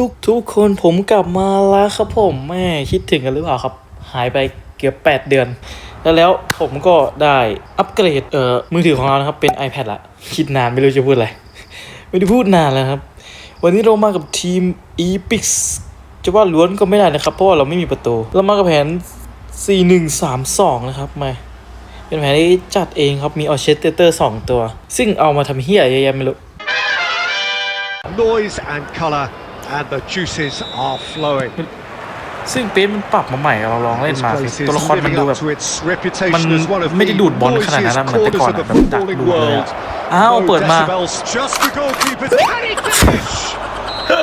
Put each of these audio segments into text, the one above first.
ทุกทุกคนผมกลับมาแล้วครับผมแม่คิดถึงกันหรือเปล่าครับ หายไปเกือบ 8 เดือน แล้วแล้วผมก็ได้อัปเกรดเอ่อมือถือของเรานะครับเป็น iPad ละ คิดนานไม่รู้จะพูดอะไร ไม่ได้พูดนานแล้วครับ วันนี้เรามากับทีม Epix จะว่าล้วนก็ไม่ได้นะครับ เพราะว่าเราไม่มีประตู เรามากับแผน 4132 นะครับมาเป็นแผนที่จัดเองครับมีออเชสเตอร์สองตัว ซึ่งเอามาทำเฮียเยอะแยะไม่รู้ Noise and color and the juices are flowing. ซึ่งเป๊มันปรับมาใหม่เราลองเล่น This มาสิ place is ตัวละครมัน living ดูแบ up บ to its มัน reputation as one of ไม่ได้ the ดูดบอลขนาดนั้น noisiest นะเหมือนแต่ก่อน corners of อะ the แบบดัก footballing ดูเลยอะ world. อ้าว No เปิดมา decibels, just the goalkeeper. Can he finish?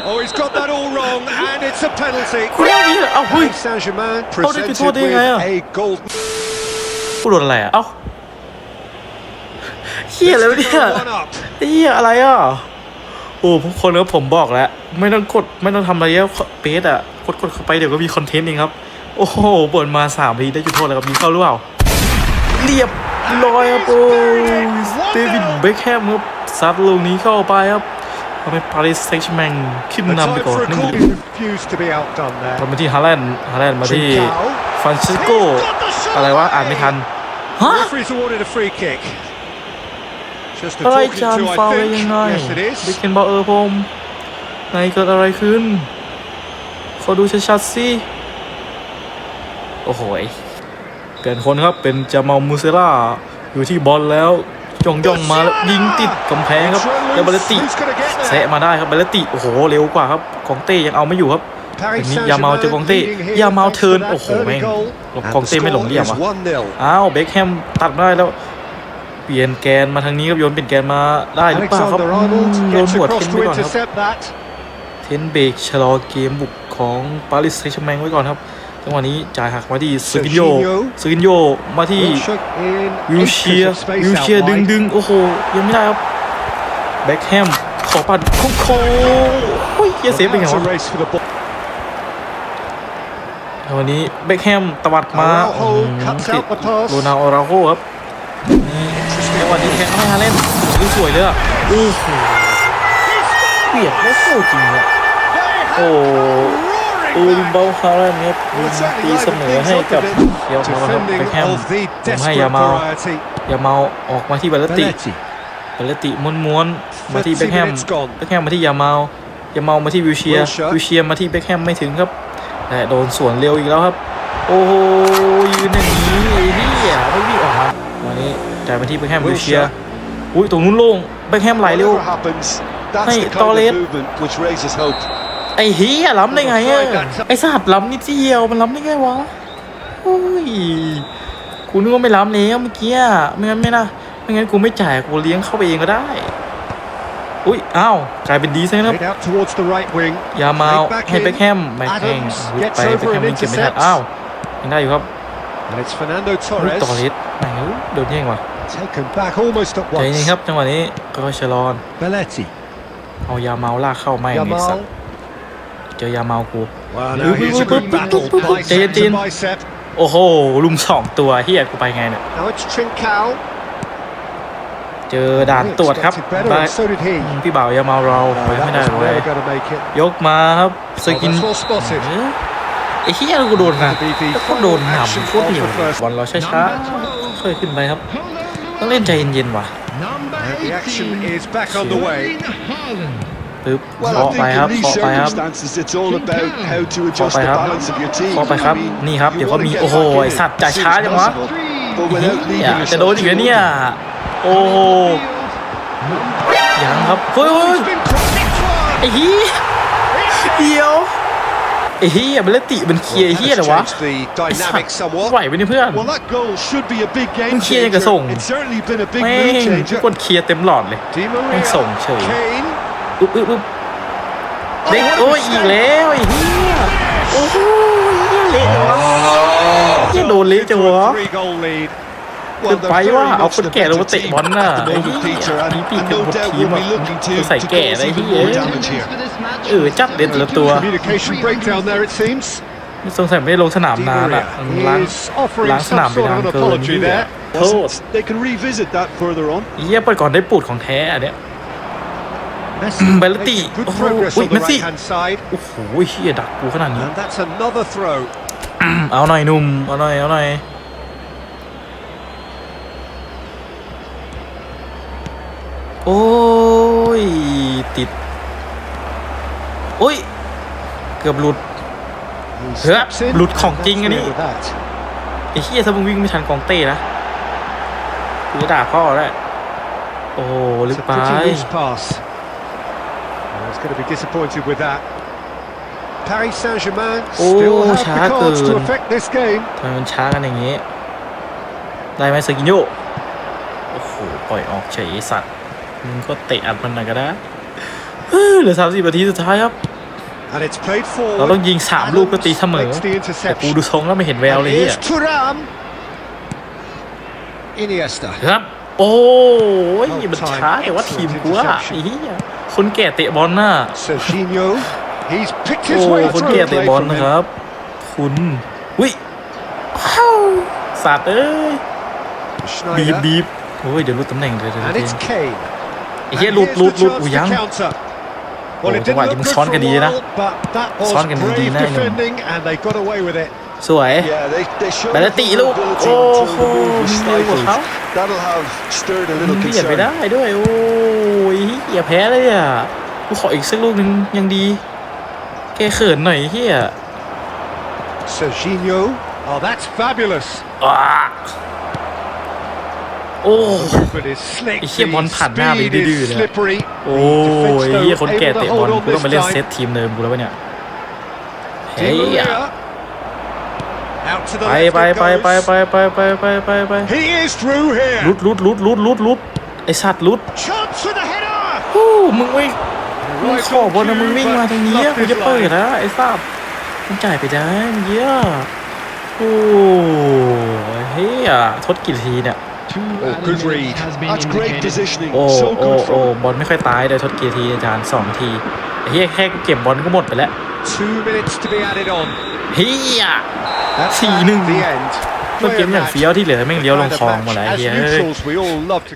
oh, he's got that all wrong, and it's a penalty. คุณเล่านี้เหรอเอ้าเฮ้ย Paris Saint-Germain How did you presented throw the with guy out? a gold. ผู้โดนอะไรอะ เอ้าเฮียอะไรวะเนี่ย One up. เฮียอะไรอะโอ้พวกคนแล้วผมบอกแล้ว ไม่ต้องกดไม่ต้องทำอะไรแล้วเป๊อะกดกดเข้าไปเดี๋ยวก็มีคอนเทนต์เองครับ โอ้โหเปิดมาสามทีได้จุดโทษแล้วครับมีเข้าหรือเปล่าเรียบร้อยครับโอ้ยเดวิดเบคแฮมครับซัดลูกนี้เข้าไปครับทำให้ปารีสแซงต์แมงขึ้น The นำไป time ก่อน for a หนึ่ง corner ประตู refused to be outdone there. เรามาที่ฮาแลนด์ฮาแลนด์มาที่ Trincao. ฟรานซิสโกอะไรวะอ่านไม่ทันฮะ The referee's awarded a free kick. Just a อะไร talking จาน to, ฟาว I ได้ think. ยังไง Yes, it บิ๊ก is. เคนบอลเออผมไหนเกิดอะไรขึ้น ขอดูชัดๆสิโอ้โหยเปลี่ยนคนครับเป็นจามาลมูเซล่าอยู่ที่บอลแล้วย่องย่องๆมาแล้วยิงติดกำแพงครับแล้วบาเลติ Who's gonna get แซะ there? มาได้ครับบาเลติโอ้โหเร็วกว่าครับกองเต้ยังเอาไม่อยู่ครับ Paris อันนี้ยาเมาเจอกองเต้ Saint-Germain leading here ยาเมา thanks เทิร์น to that โอ้โห early แม่ง goal. กอง And เต้ the ไม่หลง score เหลี่ยม is อะ 1-0. อ้าวเบคแฮมตัดมาได้แล้ว เปลี่ยนแกนมาทางนี้ครับโยนเปลี่ยนแกนมาได้หรือเปล่าครับ Alexander อื Arnold มโยน gets หัว across เทน to ไว้ก่อนครับ intercept that. เทนเบรกชะลอเกมบุกของปารีสแซงต์แชร์แมงไว้ก่อนครับจังหวะนี้จ่ายหักมาที่ซูกินโย Serginho ซูกินโยมาที่ Wilshere in วิว eight เชีย of space วิว out เชียดึง wide. ดึงโอ้โหยังไม่ได้ครับแบ็คแฮมขอปัดโค้งโค้งโอ้ยเหี้ยเซฟเป็นไง That's วะ a race for the ball. วันนี้แบ็คแฮมตวัดมา Araujo อืม cuts ติด out the pass. โรนัลโอราโฮครับนี่ จังหวะนี้แทงให้ฮาเล่นดูสวยเลยอะโอ้โหเปียกไม่เข้าจริงอะโอ้ตูนเบลคาร์เรนครับยิงตีเสมอให้กับเยามาครับแบ็คแฮม Defending of the ผมให้ desperate ยาเมา variety. ยาเมาออกมาที่บาลติ Belletti. บาลติม้วนๆมาที่แบ็ค30แฮม minutes gone. แบ็คแฮมมาที่ยาเมายาเมามาที่วิวเชีย Wilshere วิวเชียมาที่แบ็คแฮมไม่ถึงครับแต่โดนสวนเร็วอีกแล้วครับ โอ้โหยืนอย่างนี้ไอ้นี่อะไม่วิ่งออกมาวันนี้ จ่ายมาที่แบ็คแฮมวิวเชีย Wilshere อุ้ยตรงนู้นโล่งแบ็คแฮมไหลเร็ว Whatever happens, that's Hey, the kind Torres. of movement which raises hope. ไอ้เฮียล้ำได้ไงอะไอ้สัตว์ล้ำนิดเดียวมันล้ำได้ไงวะโอ้ยกูนึกว่าไม่ล้ำแล้วเมื่อกี้อะไม่งั้นไม่นะไม่งั้นกูไม่จ่ายกูเลี้ยงเข้าไปเองก็ได้อุ้ยอ้าวกลายเป็นดีซะแล้ว Played out towards the right wing. ยามา Played back ให้ in. แบ็คแฮมแบ็คแฮม Adams ไป gets แบ็ค over แฮม and ไม่เก็บไม่ทัน intercepts. อ้าวยังได้อยู่ครับ And it's Fernando ลูก Torres. ต่อเลสไหนโดนแย่งว่ะ Taken back almost at ใจเย็น once. ครับจังหวะนี้ก็ชะลอน Belletti. เอายาเมาลากเข้าไม่ไอ้สัต Yamal. ว์เจอยาเมากู Well, Ooh, now here's a ooh, good ooh, battle. ooh, ooh, ooh. Bicep Jay to Dean. bicep. โอ้โหลุมสองตัวเฮียกูไปไงเนี่ย Now it's Trincao. เจอด่านตรวจครับ Expected better, ได้ and so did he. พี่บ่าวยาเมาเรา No, ไป that ไม่ได้ was เลย never going to make it. ยกมาครับส Oh, กิน that's well spotted. เอ๊ะไอ้เฮียกูโดนนะ To be the แล้วก็โดน final ห action นำโคตร of เหนียว the first บอลเราช้าๆค่อยขึ้นไปครับ ต้องเล่นใจเย็นๆว่ะ And the action is back on the way. ปึ๊บ Well, เคาะ I ไป think ครับ in these เคาะไปครับ circumstances, it's all about how to adjust Call the by half. balance of your team. เคาะไปครับ I mean, นี่ครับ you เดี๋ยวเขา wanna มี get โอ้โห back in ไอสัตว์ as จ่าย soon ช้า as จังวะ possible, But without เฮี leaving ยจะโดน yourself อีกแล้ว too เนี่ย open. โอ้โหยังครับ เฮ้ยเฮ้ย He's been crossed. ไอ้เฮียเดียว ไอ้เฮียมันเล่นติมันเคลียร์ไอ้เฮียเหรอวะ Changed the ไอ้สัต dynamic ว์ somewhat. ไหวไหมเนี่ยเพื่อน Well, that goal should be a big game มึงเคลียร์ยังกับ changer. ส่ง It's certainly been a big แม่ mood งทุก changer. คนเคลียร์เต็มหลอดเลย Di แม่ง Maria. ส่งเฉย Kane. อึ๊บอึ๊บอึ๊บเด็กโอ้ยอีกแล้วไอ้เฮียโอ้โหเฮียเละจังวะเฮียโดนเละจังวะ Three goal lead. เกินไปว่าเอาคนแก่ลงมาเตะบอลน่ะ At the ไอ้ moment, เฮีย Peter, ปี and, ปีก and กัน no หมด doubt ทีม we'll อะ be looking to, ใส่ to แก่อะไร cause เฮี even ย more damage here. เออจัดเด็ดแต่ละตัว Communication breakdown there, it seems. สงสัยไม่ได้ลงสนาม Di นานอะ Maria ล้าง is offering ล้างสนาม some ไป sort นา of น an เกิน apology เฮีย there. โทษ They can revisit that further on. เฮียเปิดก่อนได้ปูดของแท้อันเนี้ย Messi Belletti. making good Oh, progress wait, on the Messi. right-hand side. โอ้โหเฮียดักกูขนาดนี้ And that's another throw. เอาหน่อยหนุ่มเอาหน่อยเอาหน่อย โอ้ย ติด โอ้ย เกือบหลุด He steps steps in. หลุดของจริงอันนี้ with that. ไอ้เฮียถ้ามึงวิ่งไม่ทันกองเต้นะกูจะด่าพ่อได้โอ้ลึ It's ก a ไป pretty loose pass. Well, he's going to be disappointed with that. Paris Saint-Germain still Oh, have the cards to Chaka. affect this game. ทำไมมันช้ากันอย่างงี้ ได้ไหมเซกิโยโอ้โห ปล่อยออกเฉยไอ้สัตว์ มึงก็เตะอัดมันหน่อยก็ได้เฮ้ยเหลือสามสิบนาทีสุดท้ายครับ And it's played forward. เราต้องยิงสามลูกก็ตีเสมอ Makes the แต่กู interception. ดูทรงแล้วไม่เห็นแวว And เลยเฮีย here's Thuram. Iniesta. ครับ โอ้ย Oh, มัน time. ช้าแต่ว่าทีมกูอะ Interception. ไอ้เฮียคนแก่เตะบอลน่ะ Serginho. He's picked โอ้ his way คน through. แก่เตะ Play บอล from นะ him. ครับ คุณวิว้าวสัตว์เอ้ยบีบ Schneider. บีบโอ้ยเดี๋ยวรู้ตำแหน่งเลยเดี๋ยว ไอ้เฮีย And หลุด here's หลุด the หลุด chance อู to ยัง counter. Oh, Well, it จัง didn't หวะ look นี้มัน good ซ้อน for กัน a ดีนะ while, but that was ซ้อนกันดี brave นะไอ้หนุ่ม defending, and they got away with it. สวย Yeah, they, they showed Belletti, look. vulnerability Oh, until the move was oh, stifled. how? That'll have stirred a มึ little งเบียดไป concern. ได้ด้วย โอ้ยอย่าแพ้เลยอะกูขออีกสักลูกหนึ่งยังดี แกเขินหน่อยเฮีย Serginho. Oh, that's fabulous. อ้า โอ้ But it's slick. ไอ้เหี้ย the บอลผ่านหน้าไป speed ดื้อ is ๆเลย slippery. โอ้ย The เฮีย defense, คน though, แก่ able to เตะบอ hold ล on กูต้อง this ไปเล่น time. เซตทีมเดิมกูแล้ววะเนี่ย Di เฮ้ย Maria. Out to the ไป left ไป it ไปไป goes. ไปไปไปไปไปไป He is through ลุ here. ดลุดลุดลุดลุดลุดไอสัตว์ลุด Chance for the header. ฮู้มึงวิ่งมึง Right ขอบอลนะ on มึง cue, วิ่งมา but ตรงนี้ left กู his จะเปิด line. นะไอ้สัตว์มึงจ่ายไปได้มึงเยอะโอ้ยเฮียทดกี่ทีเนี่ย Oh, good read. That's great positioning. โอ้ so โอ้ good โอ้ from บอลไม่ค่อยตายเลยทดกี่ทีอาจารย์สองทีไอ้เฮียแค่กูเก็บบอลก็หมดไปแล้ว Two minutes to be added on. เฮีย That's See, at no. the end. เมื่อกี้ Player อย่าง match. เฟี้ยวที่เหลือแม่งเลี้ยวลง Kind of คลองหมด match. แล้วไอ้ As เฮียเอ้ย neutrals, we all love to